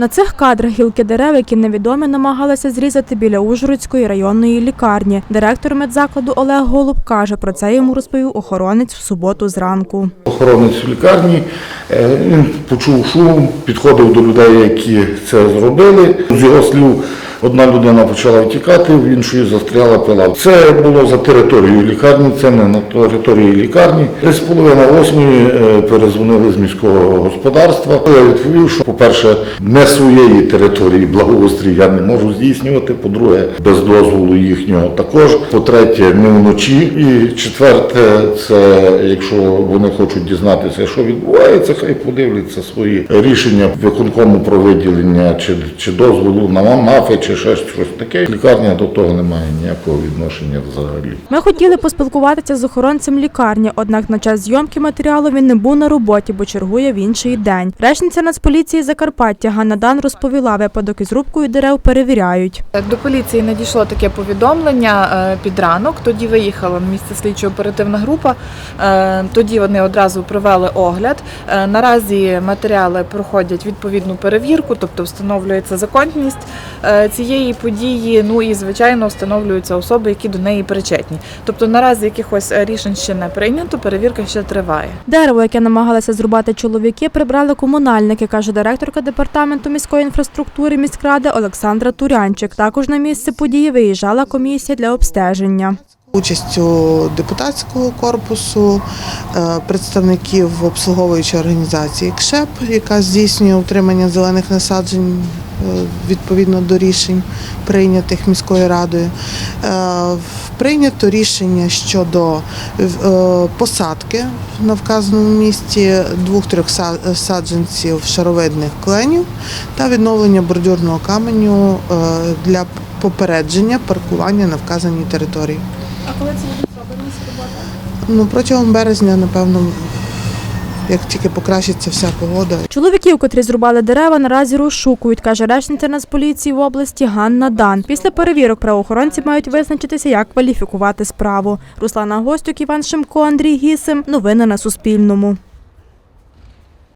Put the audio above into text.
На цих кадрах гілки дерев, які невідомі, намагалися зрізати біля Ужгородської районної лікарні. Директор медзакладу Олег Голуб каже, про це йому розповів охоронець в суботу зранку. Охоронець в лікарні е, він почув шум, підходив до людей, які це зробили. З його слів, одна людина почала втікати, в іншої застряла пила. Це було за територією лікарні, це не на території лікарні. Десь половина восьмої е, перезвонили з міського господарства. Я відповів, що, по-перше, не своєї території благоустрій я не можу здійснювати. По-друге, без дозволу їхнього також. По-третє, не вночі. І четверте, це якщо вони хочуть дізнатися, що відбувається, хай подивляться свої рішення виконкому про виділення чи, чи дозволу на мафи, чи ще щось таке. Лікарня до того не має ніякого відношення взагалі. Ми хотіли поспілкуватися з охоронцем лікарні, однак на час зйомки матеріалу він не був на роботі, бо чергує в інший день. Речниця Нацполіції Закарпаття Ганна Дан розповіла, випадок із рубкою дерев перевіряють. До поліції надійшло таке повідомлення е, під ранок. Тоді виїхала місце слідчо-оперативна група. Е, Тоді вони одразу провели огляд. Е, Наразі матеріали проходять відповідну перевірку, тобто встановлюється законність цієї події. Ну і звичайно встановлюються особи, які до неї причетні. Тобто наразі якихось е, рішень ще не прийнято, перевірка ще триває. Дерево, яке намагалися зрубати чоловіки, прибрали комунальники, каже директорка департаменту міської інфраструктури міськради Олександра Турянчик. Також на місце події виїжджала комісія для обстеження. Участю депутатського корпусу, е, представників обслуговуючої організації КШЕП, яка здійснює утримання зелених насаджень відповідно до рішень, прийнятих міською радою. Е, Прийнято рішення щодо е, посадки на вказаному місці двох-трьох саджанців шаровидних кленів та відновлення бордюрного каменю е, для попередження паркування на вказаній території. А коли це буде зроблено? Ну, протягом березня, напевно, як тільки покращиться вся погода. Чоловіків, котрі зрубали дерева, наразі розшукують, каже речниця Нацполіції в області Ганна Дан. Після перевірок правоохоронці мають визначитися, як кваліфікувати справу. Руслана Гостюк, Іван Шимко, Андрій Гісим. Новини на Суспільному.